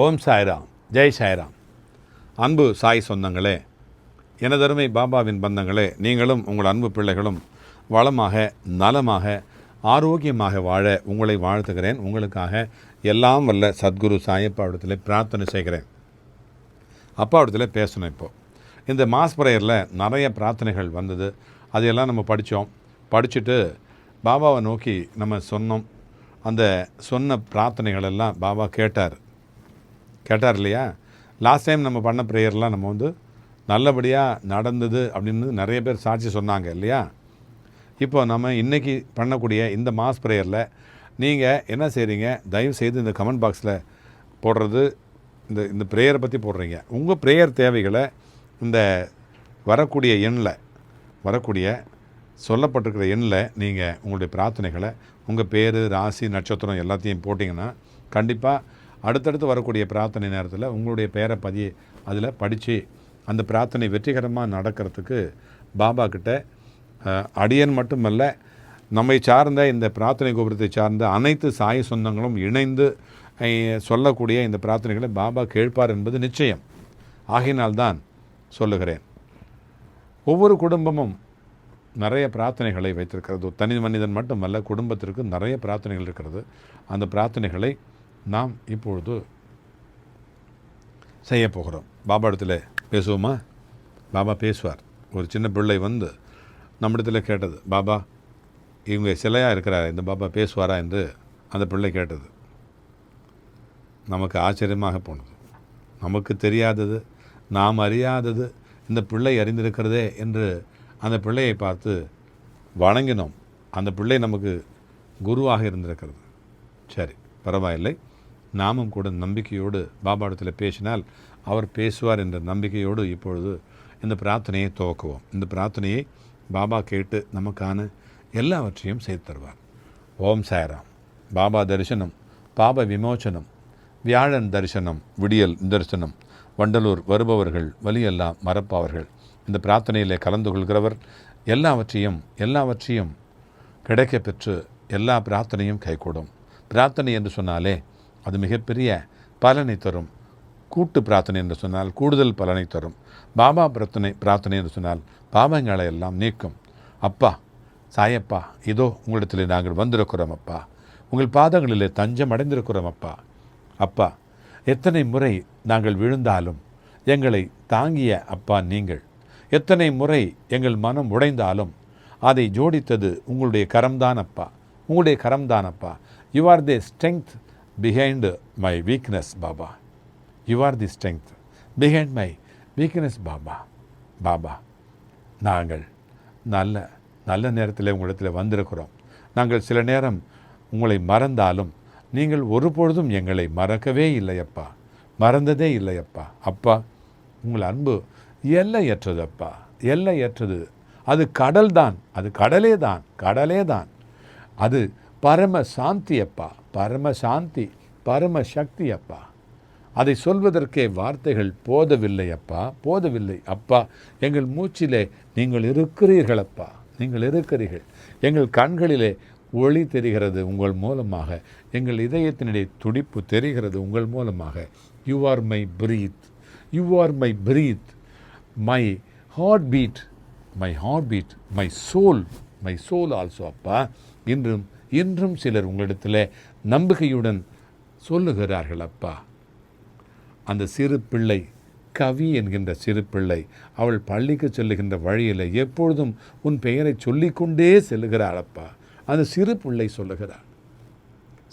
ஓம் சாய்ராம். ஜெய் சாய்ராம். அன்பு சாய் சொந்தங்களே எனதருமை பாபாவின் பந்தங்களே நீங்களும் உங்கள் அன்பு பிள்ளைகளும் வளமாக நலமாக ஆரோக்கியமாக வாழ உங்களை வாழ்த்துகிறேன். உங்களுக்காக எல்லாம் வல்ல சத்குரு சாயப்பாவிடத்தில் பிரார்த்தனை செய்கிறேன். அப்பா இடத்துல பேசணும் இப்போது இந்த மாஸ் ப்ரேயரில் நிறைய பிரார்த்தனைகள் வந்தது. அதையெல்லாம் நம்ம படித்தோம். படிச்சுட்டு பாபாவை நோக்கி நம்ம சொன்னோம். அந்த சொன்ன பிரார்த்தனைகள் எல்லாம் பாபா கேட்டார். கேட்டார் இல்லையா? லாஸ்ட் டைம் நம்ம பண்ண ப்ரேயர்லாம் நம்ம வந்து நல்லபடியாக நடந்தது அப்படின்னு நிறைய பேர் சாட்சி சொன்னாங்க இல்லையா? இப்போ நம்ம இன்றைக்கி பண்ணக்கூடிய இந்த மாஸ் ப்ரேயரில் நீங்கள் என்ன செய்கிறீங்க தயவு செய்து இந்த கமெண்ட் பாக்ஸில் போடுறது இந்த இந்த ப்ரேயரை பற்றி போடுறீங்க. உங்கள் ப்ரேயர் தேவைகளை இந்த வரக்கூடிய எண்ணில் வரக்கூடிய சொல்லப்பட்டிருக்கிற எண்ணில் நீங்கள் உங்களுடைய பிரார்த்தனைகளை உங்கள் பேர் ராசி நட்சத்திரம் எல்லாத்தையும் போட்டிங்கன்னா கண்டிப்பாக அடுத்தடுத்து வரக்கூடிய பிரார்த்தனை நேரத்தில் உங்களுடைய பேரை பதிய அதில் படித்து அந்த பிரார்த்தனை வெற்றிகரமாக நடக்கிறதுக்கு பாபா கிட்ட அடியன் மட்டுமல்ல நம்மை சார்ந்த இந்த பிரார்த்தனை கோபுரத்தை சார்ந்த அனைத்து சாய் சொந்தங்களும் இணைந்து சொல்லக்கூடிய இந்த பிரார்த்தனைகளை பாபா கேட்பார் என்பது நிச்சயம். ஆகினால்தான் சொல்லுகிறேன். ஒவ்வொரு குடும்பமும் நிறைய பிரார்த்தனைகளை வைத்திருக்கிறது. தனி மனிதன் மட்டுமல்ல குடும்பத்திற்கு நிறைய பிரார்த்தனைகள் இருக்கிறது. அந்த பிரார்த்தனைகளை நாம் இப்பொழுது செய்ய போகிறோம் பாபா இடத்துல பேசுவோமா? பாபா பேசுவார். ஒரு சின்ன பிள்ளை வந்து நம்மிடத்தில் கேட்டது பாபா இவங்க சிலையாக இருக்கிறார் இந்த பாபா பேசுவாரா? என்று அந்த பிள்ளை கேட்டது. நமக்கு ஆச்சரியமாக போனது. நமக்கு தெரியாதது நாம் அறியாதது இந்த பிள்ளை அறிந்திருக்கிறதே என்று அந்த பிள்ளையை பார்த்து வணங்கினோம். அந்த பிள்ளை நமக்கு குருவாக இருந்திருக்கிறது. சரி பரவாயில்லை. நாமும் கூட நம்பிக்கையோடு பாபா பேசினால் அவர் பேசுவார் என்ற நம்பிக்கையோடு இப்பொழுது இந்த பிரார்த்தனையை துவக்குவோம். இந்த பிரார்த்தனையை பாபா கேட்டு நமக்கான எல்லாவற்றையும் செய்து தருவார். ஓம் சாய்ராம். பாபா தரிசனம் பாப விமோச்சனம் வியாழன் தரிசனம் விடியல் தரிசனம் வண்டலூர் வருபவர்கள் வலியெல்லாம் மறப்பாவர்கள் இந்த பிரார்த்தனையிலே கலந்து கொள்கிறவர் எல்லாவற்றையும் எல்லாவற்றையும் கிடைக்கப் பெற்று எல்லா பிரார்த்தனையும் கைகூடும். பிரார்த்தனை என்று சொன்னாலே அது மிகப்பெரிய பலனை தரும். கூட்டு பிரார்த்தனை என்று சொன்னால் கூடுதல் பலனை தரும். பாபா பிரார்த்தனை பிரார்த்தனை என்று சொன்னால் பாவங்களை எல்லாம் நீக்கும். அப்பா சாயப்பா இதோ உங்களிடத்தில் நாங்கள் வந்திருக்கிறோம் அப்பா. உங்கள் பாதங்களிலே தஞ்சம் அடைந்திருக்கிறோம் அப்பா. அப்பா எத்தனை முறை நாங்கள் விழுந்தாலும் எங்களை தாங்கிய அப்பா நீங்கள். எத்தனை முறை எங்கள் மனம் உடைந்தாலும் அதை ஜோடித்தது உங்களுடைய கரம்தான் அப்பா. உங்களுடைய கரம்தான் அப்பா. You are the strength behind my weakness Baba you are the strength behind my weakness Baba Baba நாங்கள் நல்ல நல்ல நேரத்தில் உங்களிடத்தில் வந்திருக்கிறோம். நாங்கள் சில நேரம் உங்களை மறந்தாலும் நீங்கள் ஒருபொழுதும் எங்களை மறக்கவே இல்லையப்பா மறந்ததே இல்லையப்பா. அப்பா உங்கள் அன்பு எல்லையற்றது அப்பா எல்லையற்றது. அது கடல் தான் அது கடலே தான் கடலே தான் அது பரம சாந்தி அப்பா பரம சாந்தி பரம சக்தி அப்பா. அதை சொல்வதற்கே வார்த்தைகள் போதவில்லை அப்பா போதவில்லை. அப்பா எங்கள் மூச்சிலே நீங்கள் இருக்கிறீர்கள் அப்பா நீங்கள் இருக்கிறீர்கள். எங்கள் கண்களிலே ஒளி தெரிகிறது உங்கள் மூலமாக. எங்கள் இதயத்தினுடைய துடிப்பு தெரிகிறது உங்கள் மூலமாக. You are my breath you are my breath my heartbeat my heartbeat my soul my soul also அப்பா. இன்றும் இன்றும் சிலர் உங்களிடத்தில் நம்பிக்கையுடன் சொல்லுகிறார்கள் அப்பா. அந்த சிறு பிள்ளை கவி என்கின்ற சிறு பிள்ளை அவள் பள்ளிக்கு செல்லுகின்ற வழியில் எப்பொழுதும் உன் பெயரை சொல்லிக்கொண்டே செல்லுகிறாள் அப்பா. அந்த சிறு பிள்ளை சொல்லுகிறாள்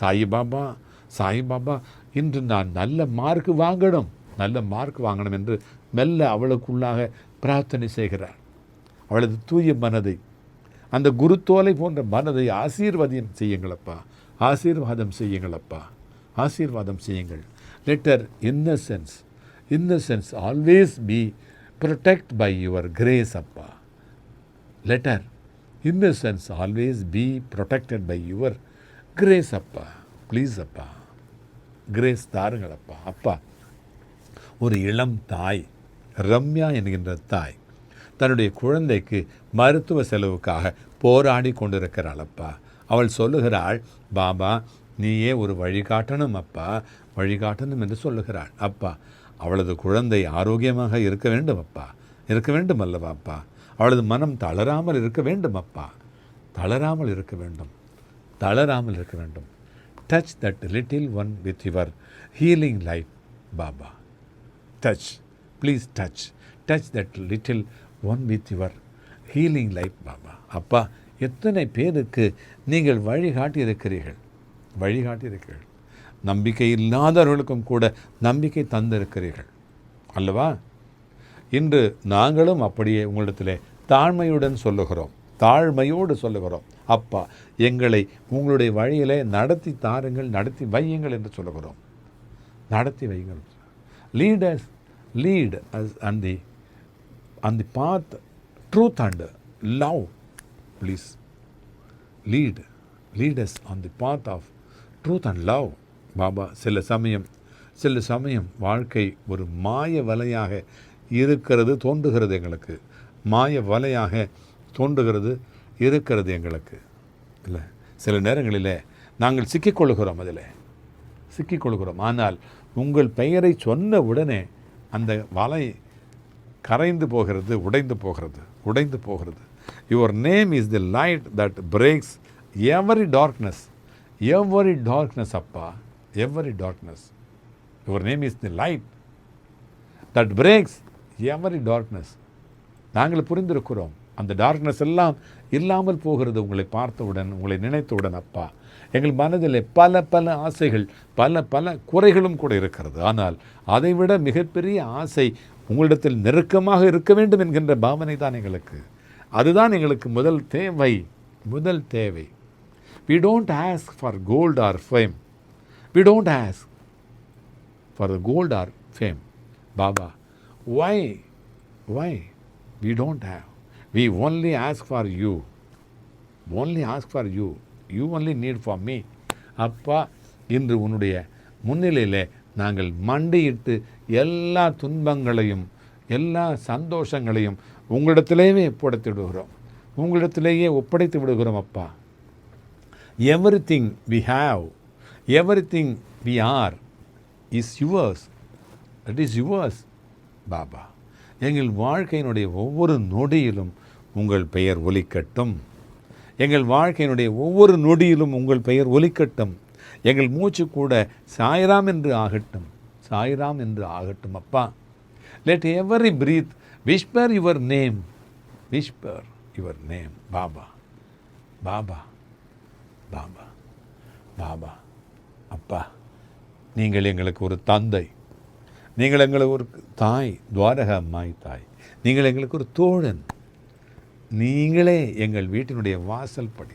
சாயிபாபா சாயிபாபா இன்று நான் நல்ல மார்க் வாங்கணும் நல்ல மார்க் வாங்கணும் என்று மெல்ல அவளுக்குள்ளாக பிரார்த்தனை செய்கிறாள். அவளது தூய மனதை அந்த குருத்தோலை போன்ற மனதை ஆசீர்வாதம் செய்யுங்களப்பா. ஆசீர்வாதம் செய்யுங்களப்பா. ஆசீர்வாதம் செய்யுங்கள். Let our innocence innocence always be protect by your grace அப்பா. Let our innocence always be protected by your grace அப்பா. ப்ளீஸ் அப்பா. கிரேஸ் தாருங்களப்பா அப்பா ஒரு இளம் தாய் ரம்யா என்கின்ற தாய் தன்னுடைய குழந்தைக்கு மருத்துவ செலவுக்காக போராடி கொண்டிருக்கிறாள் அப்பா. அவள் சொல்லுகிறாள் பாபா நீயே ஒரு வழிகாட்டணும் அப்பா. வழிகாட்டணும் என்று சொல்லுகிறாள். அப்பா அவளது குழந்தை ஆரோக்கியமாக இருக்க வேண்டும் அப்பா. இருக்க வேண்டும் அல்லவா அப்பா? அவளது மனம் தளராமல் இருக்க வேண்டும் அப்பா. தளராமல் இருக்க வேண்டும். தளராமல் இருக்க வேண்டும். Touch that little one with your healing life Baba. Touch please touch touch that little one with your healing life Baba அப்பா எத்தனை பேருக்கு நீங்கள் வழிகாட்டி இருக்கிறீர்கள் வழிகாட்டி இருக்கிறீர்கள் நம்பிக்கை இல்லாதவர்களுக்கும் கூட நம்பிக்கை தந்திருக்கிறீர்கள். அல்லவா? இன்று நாங்களும் அப்படியே உங்களிடத்தில் தாழ்மையுடன் சொல்லுகிறோம். தாழ்மையோடு சொல்லுகிறோம். அப்பா எங்களை உங்களுடைய வழியிலே நடத்தி தாருங்கள் நடத்தி வையுங்கள் என்று சொல்லுகிறோம். நடத்தி வையுங்கள். Leaders lead us and the அந்த the path truth and love please lead leaders on the path of truth and love Baba சில சமயம் சில சமயம் வாழ்க்கை ஒரு மாய வலையாக இருக்கிறது தோன்றுகிறது எங்களுக்கு. மாய வலையாக தோன்றுகிறது இருக்கிறது எங்களுக்கு. இல்லை சில நேரங்களில் நாங்கள் சிக்கிக்கொள்கிறோம் அதில். சிக்கிக்கொள்கிறோம் ஆனால் உங்கள் பெயரை சொன்ன உடனே அந்த வலை கரைந்து போகிறது உடைந்து போகிறது உடைந்து போகிறது. Your name is the light that breaks every darkness every darkness அப்பா every darkness your name is the light that breaks every darkness நாங்கள் புரிந்திருக்கிறோம் அந்த டார்க்னஸ் எல்லாம் இல்லாமல் போகிறது உங்களை பார்த்தவுடன் உங்களை நினைத்தவுடன் அப்பா. எங்கள் மனதில் பல பல ஆசைகள் பல பல குறைகளும் கூட இருக்கிறது. ஆனால் அதைவிட மிகப்பெரிய ஆசை உங்களிடத்தில் நெருக்கமாக இருக்க வேண்டும் என்கின்ற பாவனை தான் எங்களுக்கு. அதுதான் எங்களுக்கு முதல் தேவை முதல் தேவை. We don't ask for gold or fame we don't ask for the gold or fame Baba why why we don't have we only ask for you only ask for you you only need for me அப்பா இன்று உன்னுடைய முன்னிலையில் நாங்கள் மண்டியிட்டு எல்லா துன்பங்களையும் எல்லா சந்தோஷங்களையும் உங்களிடத்திலேயே ஒப்படைத்து விடுகிறோம் உங்களிடத்திலேயே ஒப்படைத்து விடுகிறோம் அப்பா. Everything we have everything we are is yours it is yours Baba எங்கள் வாழ்க்கையினுடைய ஒவ்வொரு நொடியிலும் உங்கள் பெயர் ஒலிக்கட்டும். எங்கள் வாழ்க்கையினுடைய ஒவ்வொரு நொடியிலும் உங்கள் பெயர் ஒலிக்கட்டும். எங்கள் மூச்சு கூட சாய்ராம் என்று ஆகட்டும் சாய்ராம் என்று ஆகட்டும் அப்பா. Let every breath whisper your name whisper your name Baba. Baba. Baba. Baba. அப்பா. நீங்கள் எங்களுக்கு ஒரு தந்தை. நீங்கள் எங்களுக்கு ஒரு தாய் துவாரக அம்மாய் தாய். நீங்கள் எங்களுக்கு ஒரு தோழன். நீங்களே எங்கள் வீட்டினுடைய வாசல் படி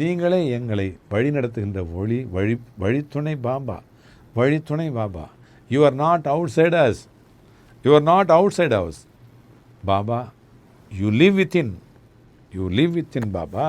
நீங்களே எங்களை வழி நடத்துகின்ற ஒளி வழி வழித்துணை பாபா வழித்துணை Baba. You are not outside us you are not outside house Baba you live within you live within Baba.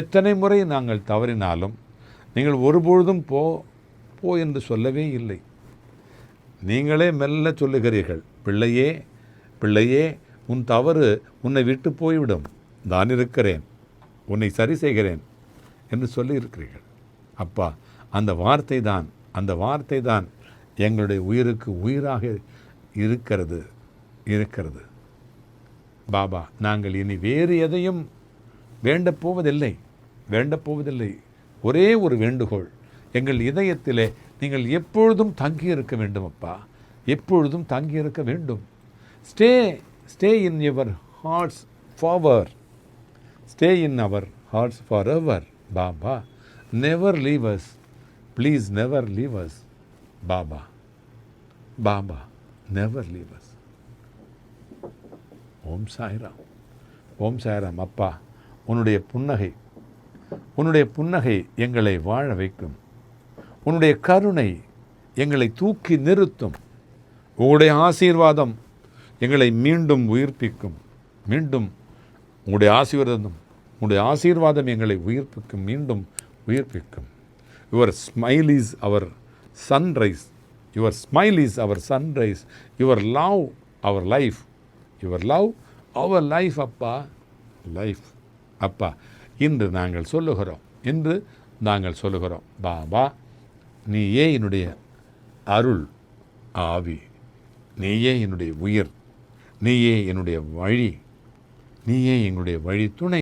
எத்தனை முறை நாங்கள் தவறினாலும் நீங்கள் ஒருபொழுதும் போ போ என்று சொல்லவே இல்லை. நீங்களே மெல்ல சொல்லுகிறீர்கள் பிள்ளையே பிள்ளையே உன் தவறு உன்னை விட்டு போய்விடும். நான் இருக்கிறேன். உன்னை சரி செய்கிறேன். என்று சொல்லியிருக்கிறீர்கள். அப்பா அந்த வார்த்தை தான் அந்த வார்த்தை தான் எங்களுடைய உயிருக்கு உயிராக இருக்கிறது இருக்கிறது. பாபா நாங்கள் இனி வேறு எதையும் வேண்டப் போவதில்லை வேண்டப் போவதில்லை. ஒரே ஒரு வேண்டுகோள் எங்கள் இதயத்திலே நீங்கள் எப்பொழுதும் தங்கி இருக்க வேண்டும் அப்பா. எப்பொழுதும் தங்கி இருக்க வேண்டும். Stay stay in your hearts forever stay in our hearts forever Baba never leave us please never leave us Baba. Baba never leave us Om Sairam. Om Sairam அப்பா உன்னுடைய புன்னகை உன்னுடைய புன்னகை எங்களை வாழ வைக்கும். உன்னுடைய கருணை எங்களை தூக்கி நிறுத்தும். உங்களுடைய ஆசீர்வாதம் எங்களை மீண்டும் உயிர்ப்பிக்கும். மீண்டும் உங்களுடைய ஆசீர்வாதம் உங்களுடைய ஆசீர்வாதம் எங்களை உயிர்ப்பிக்கும் மீண்டும் உயிர்ப்பிக்கும். Your smile is our sunrise your smile is our sunrise your love our life your love our life அப்பா. லைஃப் அப்பா இன்று நாங்கள் சொல்லுகிறோம். இன்று நாங்கள் சொல்லுகிறோம். பாபா நீயே என்னுடைய அருள் ஆவி. நீயே என்னுடைய உயிர். நீயே என்னுடைய வழி. நீயே எங்களுடைய வழி துணை